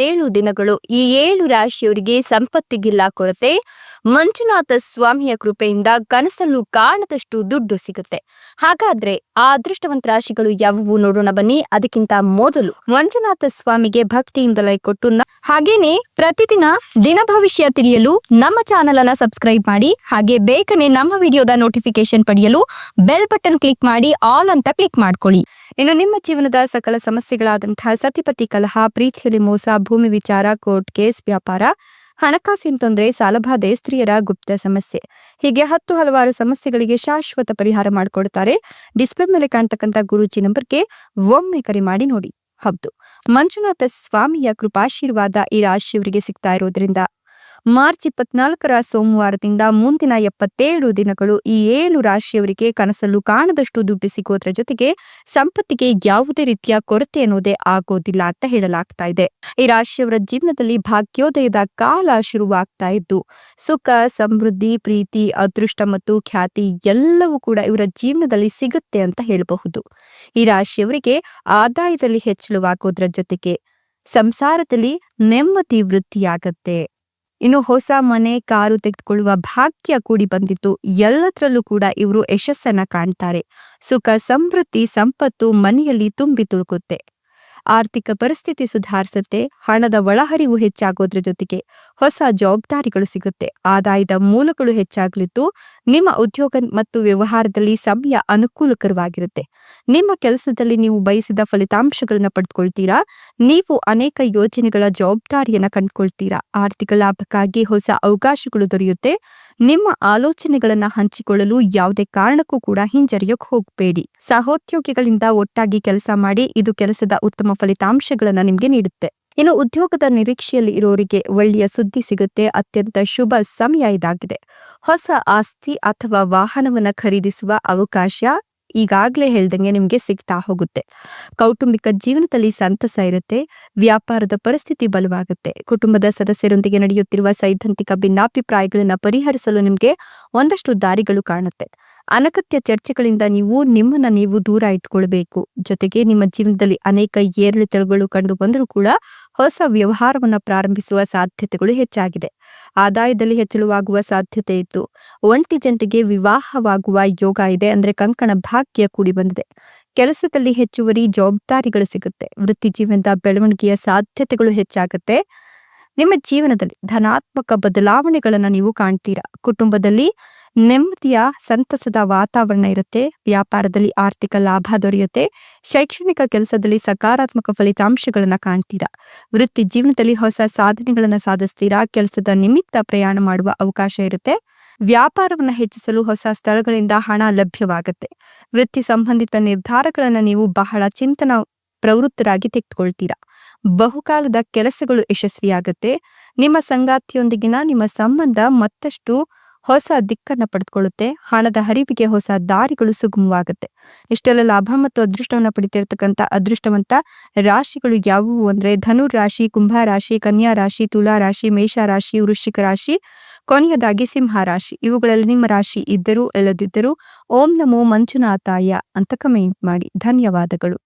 ಎಪ್ಪತ್ತೇಳು ದಿನಗಳು ಈ ಏಳು ರಾಶಿಯವರಿಗೆ ಸಂಪತ್ತಿಗಿಲ್ಲ ಕೊರತೆ. ಮಂಜುನಾಥ ಸ್ವಾಮಿಯ ಕೃಪೆಯಿಂದ ಕನಸಲ್ಲೂ ಕಾಣದಷ್ಟು ದುಡ್ಡು ಸಿಗುತ್ತೆ. ಹಾಗಾದ್ರೆ ಆ ಅದೃಷ್ಟವಂತ ರಾಶಿಗಳು ಯಾವುವು ನೋಡೋಣ ಬನ್ನಿ. ಅದಕ್ಕಿಂತ ಮೊದಲು ಮಂಜುನಾಥ ಸ್ವಾಮಿಗೆ ಭಕ್ತಿಯಿಂದಲೇ ಕೊಟ್ಟು ನ- ಹಾಗೇನೆ ಪ್ರತಿದಿನ ದಿನ ಭವಿಷ್ಯ ತಿಳಿಯಲು ನಮ್ಮ ಚಾನೆಲ್ ಅನ್ನ ಸಬ್ಸ್ಕ್ರೈಬ್ ಮಾಡಿ, ಹಾಗೆ ಬೇಗನೆ ನಮ್ಮ ವಿಡಿಯೋದ ನೋಟಿಫಿಕೇಶನ್ ಪಡೆಯಲು ಬೆಲ್ ಬಟನ್ ಕ್ಲಿಕ್ ಮಾಡಿ, ಆಲ್ ಅಂತ ಕ್ಲಿಕ್ ಮಾಡ್ಕೊಳ್ಳಿ. ಇನ್ನು ನಿಮ್ಮ ಜೀವನದ ಸಕಲ ಸಮಸ್ಯೆಗಳಾದಂತಹ ಸತಿಪತಿ ಕಲಹ, ಪ್ರೀತಿಯಲ್ಲಿ ಮೋಸ, ಭೂಮಿ ವಿಚಾರ, ಕೋರ್ಟ್ ಕೇಸ್, ವ್ಯಾಪಾರ, ಹಣಕಾಸಿನ ತೊಂದರೆ, ಸಾಲಬಾಧೆ, ಸ್ತ್ರೀಯರ ಗುಪ್ತ ಸಮಸ್ಯೆ. ಹೀಗೆ ಹತ್ತು ಹಲವಾರು ಸಮಸ್ಯೆಗಳಿಗೆ ಶಾಶ್ವತ ಪರಿಹಾರ ಮಾಡಿಕೊಡ್ತಾರೆ. ಡಿಸ್ಪ್ಲೇ ಮೇಲೆ ಕಾಣ್ತಕ್ಕಂಥ ಗುರೂಜಿ ನಂಬರ್ಗೆ ಒಮ್ಮೆ ಕರೆ ಮಾಡಿ ನೋಡಿ. ಹೌದು. ಮಂಜುನಾಥ ಸ್ವಾಮಿಯ ಕೃಪಾಶೀರ್ವಾದ ಈ ರಾಶಿಯವರಿಗೆ ಸಿಗ್ತಾ ಇರೋದ್ರಿಂದ ಮಾರ್ಚ್ ಇಪ್ಪತ್ನಾಲ್ಕರ ಸೋಮವಾರದಿಂದ ಮುಂದಿನ ಎಪ್ಪತ್ತೇಳು ದಿನಗಳು ಈ ಏಳು ರಾಶಿಯವರಿಗೆ ಕನಸಲ್ಲೂ ಕಾಣದಷ್ಟು ದುಡ್ಡು ಸಿಗೋದ್ರ ಜೊತೆಗೆ ಸಂಪತ್ತಿಗೆ ಯಾವುದೇ ರೀತಿಯ ಕೊರತೆ ಅನ್ನೋದೇ ಆಗೋದಿಲ್ಲ ಅಂತ ಹೇಳಲಾಗ್ತಾ ಇದೆ. ಈ ರಾಶಿಯವರ ಜೀವನದಲ್ಲಿ ಭಾಗ್ಯೋದಯದ ಕಾಲ ಶುರುವಾಗ್ತಾ ಇದ್ದು, ಸುಖ, ಸಮೃದ್ಧಿ, ಪ್ರೀತಿ, ಅದೃಷ್ಟ ಮತ್ತು ಖ್ಯಾತಿ ಎಲ್ಲವೂ ಕೂಡ ಇವರ ಜೀವನದಲ್ಲಿ ಸಿಗುತ್ತೆ ಅಂತ ಹೇಳಬಹುದು. ಈ ರಾಶಿಯವರಿಗೆ ಆದಾಯದಲ್ಲಿ ಹೆಚ್ಚಳವಾಗೋದ್ರ ಜೊತೆಗೆ ಸಂಸಾರದಲ್ಲಿ ನೆಮ್ಮದಿ ವೃದ್ಧಿಯಾಗತ್ತೆ. ಇನ್ನು ಹೊಸ ಮನೆ, ಕಾರು ತೆಗೆದುಕೊಳ್ಳುವ ಭಾಗ್ಯ ಕೂಡಿ ಬಂದಿತ್ತು ಎಲ್ಲದರಲ್ಲೂ ಕೂಡ ಇವರು ಯಶಸ್ಸನ್ನ ಕಾಣ್ತಾರೆ. ಸುಖ ಸಮೃದ್ಧಿ ಸಂಪತ್ತು ಮನೆಯಲ್ಲಿ ತುಂಬಿ ತುಳುಕುತ್ತೆ. ಆರ್ಥಿಕ ಪರಿಸ್ಥಿತಿ ಸುಧಾರಿಸುತ್ತೆ, ಹಣದ ಒಳಹರಿವು ಹೆಚ್ಚಾಗೋದ್ರ ಜೊತೆಗೆ ಹೊಸ ಜವಾಬ್ದಾರಿಗಳು ಸಿಗುತ್ತೆ. ಆದಾಯದ ಮೂಲಗಳು ಹೆಚ್ಚಾಗಲಿದ್ದು ನಿಮ್ಮ ಉದ್ಯೋಗ ಮತ್ತು ವ್ಯವಹಾರದಲ್ಲಿ ಸಮಯ ಅನುಕೂಲಕರವಾಗಿರುತ್ತೆ. ನಿಮ್ಮ ಕೆಲಸದಲ್ಲಿ ನೀವು ಬಯಸಿದ ಫಲಿತಾಂಶಗಳನ್ನ ಪಡೆದುಕೊಳ್ತೀರಾ ನೀವು ಅನೇಕ ಯೋಜನೆಗಳ ಜವಾಬ್ದಾರಿಯನ್ನ ಕಂಡುಕೊಳ್ತೀರಾ? ಆರ್ಥಿಕ ಲಾಭಕ್ಕಾಗಿ ಹೊಸ ಅವಕಾಶಗಳು ದೊರೆಯುತ್ತೆ. ನಿಮ್ಮ ಆಲೋಚನೆಗಳನ್ನ ಹಂಚಿಕೊಳ್ಳಲು ಯಾವುದೇ ಕಾರಣಕ್ಕೂ ಕೂಡ ಹಿಂಜರಿಯೋಕೆ ಹೋಗಬೇಡಿ. ಸಹೋದ್ಯೋಗಿಗಳಿಂದ ಒಟ್ಟಾಗಿ ಕೆಲಸ ಮಾಡಿ ಇದು ಕೆಲಸದ ಉತ್ತಮ ಫಲಿತಾಂಶಗಳನ್ನ ನಿಮ್ಗೆ ನೀಡುತ್ತೆ. ಇನ್ನು ಉದ್ಯೋಗದ ನಿರೀಕ್ಷೆಯಲ್ಲಿ ಇರೋರಿಗೆ ಒಳ್ಳೆಯ ಸುದ್ದಿ ಸಿಗುತ್ತೆ, ಅತ್ಯಂತ ಶುಭ ಸಮಯ ಇದಾಗಿದೆ. ಹೊಸ ಆಸ್ತಿ ಅಥವಾ ವಾಹನವನ್ನ ಖರೀದಿಸುವ ಅವಕಾಶ ಈಗಾಗಲೇ ಹೇಳ್ದಂಗೆ ನಿಮಗೆ ಸಿಗ್ತಾ ಹೋಗುತ್ತೆ. ಕೌಟುಂಬಿಕ ಜೀವನದಲ್ಲಿ ಸಂತಸ ಇರುತ್ತೆ, ವ್ಯಾಪಾರದ ಪರಿಸ್ಥಿತಿ ಬಲವಾಗುತ್ತೆ. ಕುಟುಂಬದ ಸದಸ್ಯರೊಂದಿಗೆ ನಡೆಯುತ್ತಿರುವ ಸೈದ್ಧಾಂತಿಕ ಭಿನ್ನಾಭಿಪ್ರಾಯಗಳನ್ನು ಪರಿಹರಿಸಲು ನಿಮಗೆ ಒಂದಷ್ಟು ದಾರಿಗಳು ಕಾಣುತ್ತೆ. ಅನಗತ್ಯ ಚರ್ಚೆಗಳಿಂದ ನೀವು ನಿಮ್ಮನ್ನ ನೀವು ದೂರ ಇಟ್ಕೊಳ್ಬೇಕು. ಜೊತೆಗೆ ನಿಮ್ಮ ಜೀವನದಲ್ಲಿ ಅನೇಕ ಏರಿಳಿತಗಳು ಕಂಡು ಬಂದರೂ ಕೂಡ ಹೊಸ ವ್ಯವಹಾರವನ್ನ ಪ್ರಾರಂಭಿಸುವ ಸಾಧ್ಯತೆಗಳು ಹೆಚ್ಚಾಗಿದೆ. ಆದಾಯದಲ್ಲಿ ಹೆಚ್ಚಳವಾಗುವ ಸಾಧ್ಯತೆ ಇತ್ತು. ಒಂಟಿ ಜಂಟಿಗೆ ವಿವಾಹವಾಗುವ ಯೋಗ ಇದೆ ಅಂದ್ರೆ ಕಂಕಣ ಭಾಗ್ಯ ಕೂಡಿ ಬಂದಿದೆ. ಕೆಲಸದಲ್ಲಿ ಹೆಚ್ಚುವರಿ ಜವಾಬ್ದಾರಿಗಳು ಸಿಗುತ್ತೆ. ವೃತ್ತಿ ಜೀವನದ ಬೆಳವಣಿಗೆಯ ಸಾಧ್ಯತೆಗಳು ಹೆಚ್ಚಾಗುತ್ತೆ. ನಿಮ್ಮ ಜೀವನದಲ್ಲಿ ಧನಾತ್ಮಕ ಬದಲಾವಣೆಗಳನ್ನ ನೀವು ಕಾಣ್ತೀರಾ? ಕುಟುಂಬದಲ್ಲಿ ನೆಮ್ಮದಿಯ, ಸಂತಸದ ವಾತಾವರಣ ಇರುತ್ತೆ. ವ್ಯಾಪಾರದಲ್ಲಿ ಆರ್ಥಿಕ ಲಾಭ ದೊರೆಯುತ್ತೆ. ಶೈಕ್ಷಣಿಕ ಕೆಲಸದಲ್ಲಿ ಸಕಾರಾತ್ಮಕ ಫಲಿತಾಂಶಗಳನ್ನ ಕಾಣ್ತೀರಾ? ವೃತ್ತಿ ಜೀವನದಲ್ಲಿ ಹೊಸ ಸಾಧನೆಗಳನ್ನ ಸಾಧಿಸ್ತೀರಾ? ಕೆಲಸದ ನಿಮಿತ್ತ ಪ್ರಯಾಣ ಮಾಡುವ ಅವಕಾಶ ಇರುತ್ತೆ. ವ್ಯಾಪಾರವನ್ನ ಹೆಚ್ಚಿಸಲು ಹೊಸ ಸ್ಥಳಗಳಿಂದ ಹಣ ಲಭ್ಯವಾಗುತ್ತೆ. ವೃತ್ತಿ ಸಂಬಂಧಿತ ನಿರ್ಧಾರಗಳನ್ನ ನೀವು ಬಹಳ ಚಿಂತನ, ಪ್ರವೃತ್ತರಾಗಿ ತೆಗೆದುಕೊಳ್ತೀರಾ. ಬಹುಕಾಲದ ಕೆಲಸಗಳು ಯಶಸ್ವಿಯಾಗುತ್ತೆ. ನಿಮ್ಮ ಸಂಗಾತಿಯೊಂದಿಗಿನ ನಿಮ್ಮ ಸಂಬಂಧ ಮತ್ತಷ್ಟು ಹೊಸ ದಿಕ್ಕನ್ನು ಪಡೆದುಕೊಳ್ಳುತ್ತೆ ಹಣದ ಹರಿವಿಗೆ ಹೊಸ ದಾರಿಗಳು ಸುಗಮವಾಗುತ್ತೆ. ಇಷ್ಟೆಲ್ಲ ಲಾಭ ಮತ್ತು ಅದೃಷ್ಟವನ್ನು ಪಡಿತಿರ್ತಕ್ಕಂಥ ಅದೃಷ್ಟವಂತ ರಾಶಿಗಳು ಯಾವುವು ಅಂದ್ರೆ ಧನು ರಾಶಿ, ಕುಂಭ ರಾಶಿ, ಕನ್ಯಾ ರಾಶಿ, ತುಲಾ ರಾಶಿ, ಮೇಷ ರಾಶಿ, ವೃಶ್ಚಿಕ ರಾಶಿ, ಕೊನೆಯದಾಗಿ ಸಿಂಹ ರಾಶಿ. ಇವುಗಳಲ್ಲಿ ನಿಮ್ಮ ರಾಶಿ ಇದ್ದರೂ, ಇಲ್ಲದಿದ್ದರೂ ಓಂ ನಮೋ ಮಂಜುನಾಥಾಯ ಅಂತ ಕಮೆಂಟ್ ಮಾಡಿ. ಧನ್ಯವಾದಗಳು.